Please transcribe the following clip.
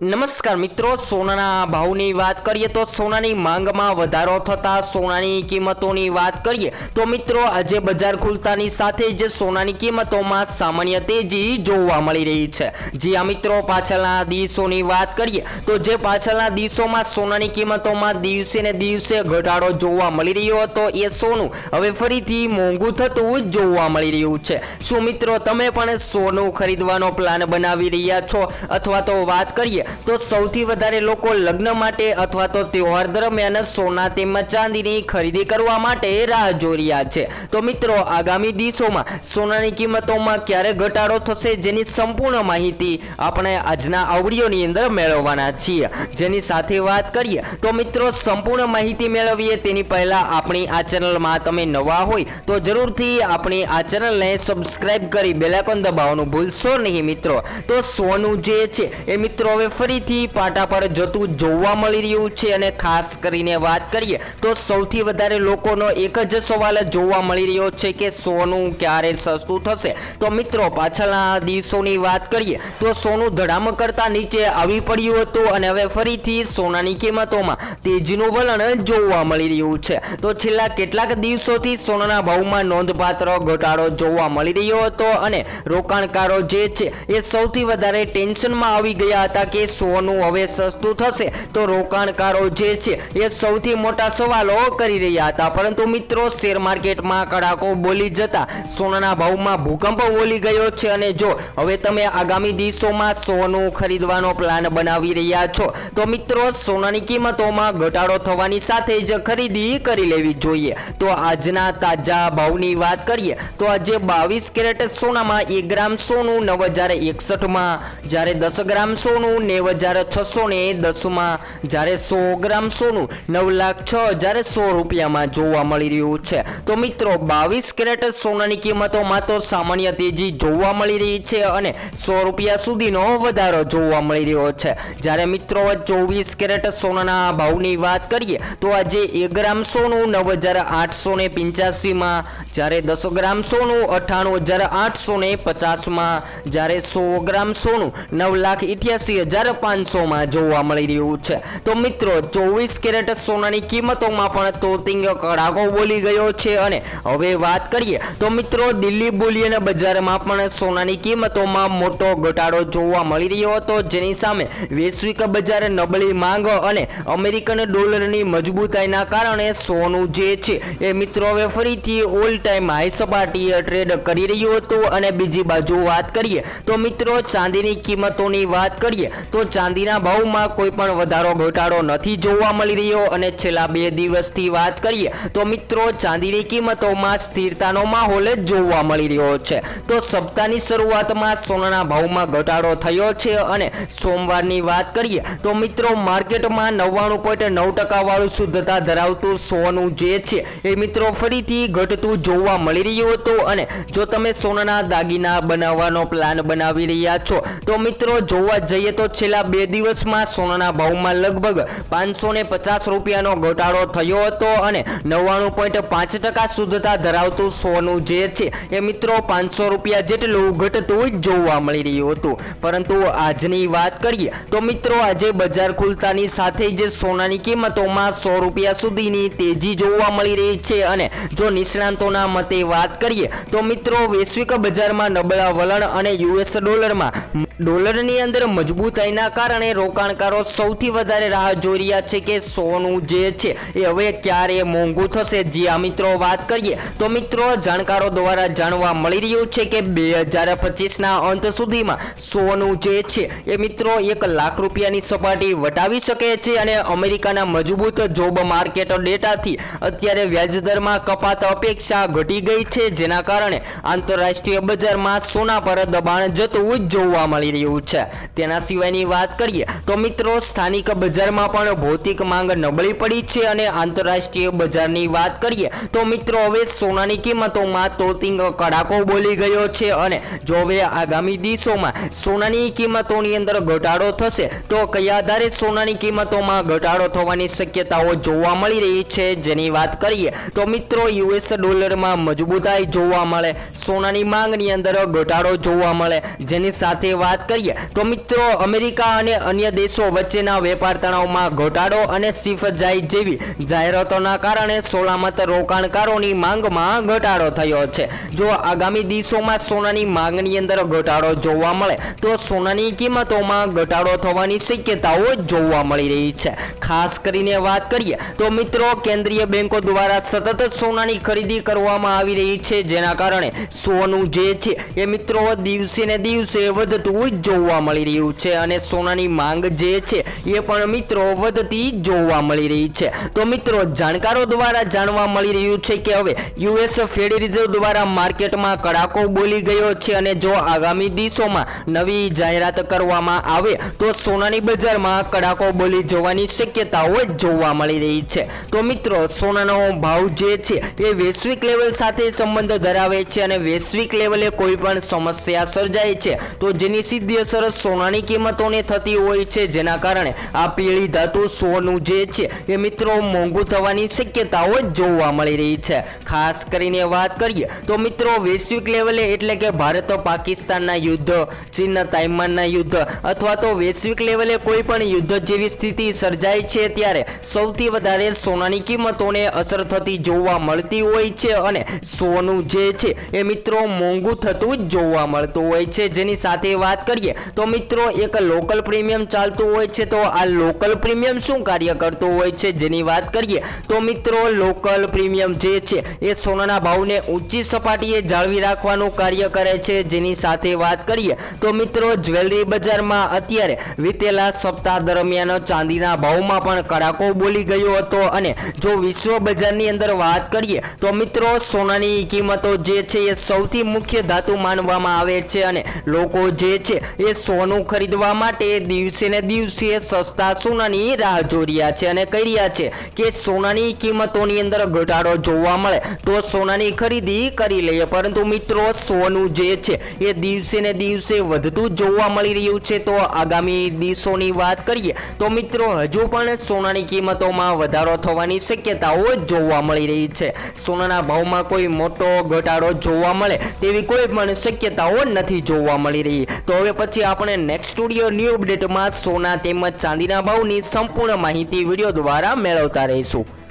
નમસ્કાર મિત્રો, સોનાના ભાવની વાત કરીએ તો સોનાની માંગમાં વધારો થતા સોનાની કિંમતોની વાત કરીએ તો મિત્રો, આજે બજાર ખુલતાની સાથે જ સોનાની કિંમતોમાં સામાન્ય તેજી જોવા મળી રહી છે. જી આ મિત્રો, પાછળના દિવસોની વાત કરીએ તો જે પાછળના દિવસોમાં સોનાની કિંમતોમાં દિવસે ને દિવસે ઘટાડો જોવા મળી રહ્યો હતો એ સોનું હવે ફરીથી મોંઘું થતું જોવા મળી રહ્યું છે. શું મિત્રો, તમે પણ સોનું ખરીદવાનો પ્લાન બનાવી રહ્યા છો? અથવા તો વાત કરીએ તો સૌથી વધારે લોકો લગ્ન માટે અથવા તો તહેવાર દરમિયાન સોના તેમજ ચાંદીની ખરીદી કરવા માટે રાહ જોઈ રહ્યા છે. તો મિત્રો, આગામી દિવસોમાં સોનાની કિંમતોમાં ક્યારે ઘટાડો થશે જેની સંપૂર્ણ માહિતી આપણે આજના આવડીઓની અંદર મેળવવાના છીએ. જેની સાથે વાત કરીએ, તો મિત્રો, સંપૂર્ણ માહિતી મેળવીએ તેની પહેલા આપણી આ ચેનલમાં તમે નવા હોય, તો જરૂરથી આપણી આ ચેનલને સબસ્ક્રાઇબ કરી બેલાઇકોન દબાવવાનું ભૂલશો નહીં મિત્રો. તો સોનું જે છે, એ મિત્રો, હવે ફરીથી પાટા પર જતું જોવા મળી રહ્યું છે અને ખાસ કરીને વાત કરીએ તો સૌથી વધારે લોકોનો એક જ સવાલ જોવા મળી રહ્યો છે કે સોનું ક્યારે સસ્તું થશે? તો મિત્રો, પાછળના દિવસોની વાત કરીએ તો સોનું ધડામ કરતા નીચે આવી પડ્યું હતું અને હવે ફરીથી સોનાની કિંમતોમાં તેજીનું વલણ જોવા મળી રહ્યું છે. તો છેલ્લા કેટલાક દિવસોથી સોનાના ભાવમાં નોંધપાત્ર ઘટાડો જોવા મળી રહ્યો હતો અને રોકાણકારો જે છે એ સૌથી વધારે ટેન્શનમાં આવી ગયા હતા કે સોનું હવે સસ્તું થશે. તો રોકાણકારો જે છે, એ સૌથી મોટા સવાલો કરી રહ્યા હતા. પરંતુ મિત્રો, શેર માર્કેટમાં કડાકો બોલી જતા સોનાના ભાવમાં ભૂકંપ બોલી ગયો છે. અને જો હવે તમે આગામી દિવસોમાં સોનું ખરીદવાનો પ્લાન બનાવી રહ્યા છો, તો મિત્રો, સોનાની કિંમતોમાં ઘટાડો થવાની સાથે જ ખરીદી કરી લેવી જોઈએ. તો આજના તાજા ભાવની વાત કરીએ, તો આજે બાવીસ કેરેટ સોનામાં એક ગ્રામ સોનું, નવ હજાર એકસઠમાં જ્યારે દસ ગ્રામ સોનું નેવ હજાર છસો ને દસમાં જ્યારે સો ગ્રામ સોનું નવ લાખ છ હજાર સો રૂપિયામાં જોવા મળી રહ્યું છે. તો મિત્રો, બાવીસ કેરેટ સોનાની કિંમતોમાં તો સામાન્ય તેજી જોવા મળી રહી છે અને સો રૂપિયા સુધીનો વધારો જોવા મળી રહ્યો છે. જ્યારે મિત્રો, ચોવીસ કેરેટ સોનાના ભાવની વાત કરીએ, તો આજે એક ગ્રામ સોનું નવ હજાર આઠસો ને પંચ્યાસીમાં, જ્યારે દસ ગ્રામ સોનું અઠ્ઠાણું હજાર આઠસો ને પચાસમાં, જ્યારે સો ગ્રામ સોનું નવ લાખ ઇઠ્યાસી હજાર પાંચસોમાં જોવા મળી રહ્યું છે. તો મિત્રો, ચોવીસ કેરેટ સોનાની કિંમતોમાં પણ તોતિંગ કડાકો બોલી ગયો છે અને હવે વાત કરીએ, તો મિત્રો, દિલ્હી બુલિયન બજારમાં પણ સોનાની કિંમતોમાં મોટો ઘટાડો જોવા મળી રહ્યો હતો. જેની સામે વૈશ્વિક બજાર નબળી માંગ અને અમેરિકન ડોલરની મજબૂતાઈના કારણે સોનું જે છે એ મિત્રો હવે ફરીથી ઓલ ટાઈમ હાઈ સપાટીએ ટ્રેડ કરી રહ્યું હતું. અને બીજી બાજુ વાત કરીએ, તો મિત્રો, ચાંદીની કિંમતોની વાત કરીએ તો ચાંદીના ભાવમાં કોઈ પણ વધારો ઘટાડો નથી જોવા મળી રહ્યો અને છેલ્લા બે દિવસથી વાત કરીએ તો મિત્રો, ચાંદીની કિંમતોમાં સ્થિરતાનો માહોલ જ જોવા મળી રહ્યો છે. તો સપ્તાહની શરૂઆતમાં સોનાના ભાવમાં ઘટાડો થયો છે અને સોમવારની વાત કરીએ તો મિત્રો, માર્કેટમાં નવ્વાણું પોઈન્ટ નવ ટકાવાળું શુદ્ધતા ધરાવતું સોનું જે છે એ મિત્રો ફરીથી ઘટતું જોવા મળી રહ્યું હતું અને જો તમે સોનાના દાગીના બનાવવાનો પ્લાન બનાવી રહ્યા છો, તો મિત્રો જોવા જઈએ તો છેલ્લા બે દિવસમાં સોનાના ભાવમાં લગભગ પાંચસો ને પચાસ રૂપિયાનો ઘટાડો થયો હતો અને નવ્વાણું પોઈન્ટ પાંચ ટકા શુદ્ધતા ધરાવતું સોનું જે છે એ મિત્રો પાંચસો રૂપિયા જેટલું ઘટતું જ જોવા મળી રહ્યું હતું. પરંતુ આજની વાત કરીએ તો મિત્રો આજે બજાર ખુલતાની સાથે જ સોનાની કિંમતોમાં સો રૂપિયા સુધીની તેજી જોવા મળી રહી છે અને જો નિષ્ણાંતોના મતે વાત કરીએ તો મિત્રો વૈશ્વિક બજારમાં નબળા વલણ અને યુએસ ડોલરમાં ડોલરની અંદર મજબૂતાઈના કારણે રોકાણકારો સૌથી વધારે રાહ જોઈ રહ્યા છે કે સોનું જે છે એ હવે ક્યારે મોંઘું થશે? જે આ મિત્રો, વાત કરીએ તો મિત્રો, જાણકારો દ્વારા જાણવા મળી રહ્યું છે કે બે હજાર પચીસના અંત સુધીમાં સોનું જે છે એ મિત્રો એક લાખ રૂપિયાની સપાટી વટાવી શકે છે અને અમેરિકાના મજબૂત જોબ માર્કેટ ડેટાથી અત્યારે વ્યાજદરમાં કપાત અપેક્ષા ઘટી ગઈ છે, જેના કારણે આંતરરાષ્ટ્રીય બજારમાં સોના પર દબાણ જતું જોવા મળી રહ્યું છે. તેના સિવાયની વાત કરીએ તો મિત્રો, સ્થાનિક બજારમાં પણ ભૌતિક માંગ નબળી પડી છે અને આંતરરાષ્ટ્રીય બજારની વાત કરીએ તો મિત્રો, હવે સોનાની કિંમતોમાં તોતિંગ કડાકો બોલી ગયો છે અને જો હવે આગામી દિવસોમાં સોનાની કિંમતોની અંદર ઘટાડો થશે, તો કયા આધારે સોનાની કિંમતોમાં ઘટાડો થવાની શક્યતાઓ જોવા મળી રહી છે જેની વાત કરીએ તો મિત્રો, યુએસ ડોલરમાં મજબૂતાઈ જોવા મળે, સોનાની માંગની અંદર ઘટાડો જોવા મળે, જેની સાથે વાત વાત કરીએ, તો મિત્રો, અમેરિકા અને અન્ય દેશો વચ્ચેના વેપાર તણાવમાં ઘટાડો અને સિફજાઈ જેવી જાહેરાતોના કારણે સોનામત રોકાણકારોની માંગમાં ઘટાડો થયો છે. જો આગામી દિવસોમાં સોનાની માંગની અંદર ઘટાડો જોવા મળે, તો સોનાની કિંમતોમાં ઘટાડો થવાની શક્યતાઓ જોવા મળી રહી છે. ખાસ કરીને વાત કરીએ, તો મિત્રો, કેન્દ્રીય બેંકો દ્વારા સતત સોનાની ખરીદી કરવામાં આવી રહી છે, જેના કારણે સોનું જે છે એ મિત્રો, દિવસે ને દિવસે વધતું જોવા મળી રહ્યું છે અને સોનાની માંગ જે છે એ પણ મિત્રો વધતી જોવા મળી રહી છે. તો મિત્રો, જાણકારો દ્વારા જાણવા મળી રહ્યું છે કે હવે યુએસ ફેડ રિઝર્વ દ્વારા માર્કેટમાં કડાકો બોલી ગયો છે અને જો આગામી દિવસોમાં નવી જાહેરાત કરવામાં આવે, તો સોનાની બજારમાં કડાકો બોલી જવાની શક્યતાઓ જોવા મળી રહી છે. તો મિત્રો, સોનાનો ભાવ જે છે એ વૈશ્વિક લેવલ સાથે સંબંધ ધરાવે છે અને વૈશ્વિક લેવલે કોઈ પણ સમસ્યા સર્જાય છે, તો જેની સીધી અસર સોનાની કિંમતોને થતી હોય છે, જેના કારણે આ પીળી ધાતુ સોનું જે છે, એ મિત્રો મોંઘું થવાની શક્યતાઓ જોવા મળી રહી છે. ખાસ કરીને વાત કરીએ તો મિત્રો વૈશ્વિક લેવલે એટલે કે ભારત પાકિસ્તાનના યુદ્ધ ચીન તાઇવાનના યુદ્ધ અથવા તો વૈશ્વિક લેવલે કોઈ પણ યુદ્ધ જેવી સ્થિતિ સર્જાય છે ત્યારે સૌથી વધારે સોનાની કિંમતોને અસર થતી જોવા મળતી હોય છે અને સોનું જે છે, એ મિત્રો મોંઘું થતું જોવા મળતું હોય છે. જેની સાથે વાત કરીએ. તો મિત્રો, એક લોકલ પ્રીમિયમ ચાલતું હોય છે, તો આ લોકલ પ્રીમિયમ શું કાર્ય કરતું હોય છે જેની વાત કરીએ? તો મિત્રો લોકલ પ્રીમિયમ જે છે, એ સોનાના ભાવને ઊંચી સપાટીએ જાળવી રાખવાનું કાર્ય કરે છે જેની સાથે વાત કરીએ. તો મિત્રો, જ્વેલરી બજારમાં અત્યારે વીતેલા સપ્તાહ દરમિયાન ચાંદીના ભાવમાં પણ કડાકો બોલી ગયો હતો અને જો વિશ્વ બજારની અંદર વાત કરીએ, તો મિત્રો, સોનાની કિંમતો જે છે, એ સૌથી મુખ્ય ધાતુ માનવામાં આવે છે અને લોકો જે એ સોનું ખરીદવા માટે દિવસે ને દિવસે સસ્તા સોનાની રાહ જોઈ રહ્યા છે અને કહી રહ્યા છે કે સોનાની કિંમતોની અંદર ઘટાડો જોવા મળે તો સોનાની ખરીદી કરી લઈએ. પરંતુ મિત્રો, સોનું જે છે એ દિવસે ને દિવસે વધતું જોવા મળી રહ્યું છે. તો આગામી દિવસોની વાત કરીએ તો મિત્રો, હજુ પણ સોનાની કિંમતોમાં વધારો થવાની શક્યતાઓ જોવા મળી રહી છે. સોનાના ભાવમાં કોઈ મોટો ઘટાડો જોવા મળે તેવી કોઈ પણ શક્યતાઓ નથી જોવા મળી રહી. તો હવે પછી આપણે નેક્સ્ટ સ્ટુડિયો ન્યૂ અપડેટમાં સોના તેમજ ચાંદીના ભાવની સંપૂર્ણ માહિતી વીડિયો દ્વારા મેળવતા રહીશું.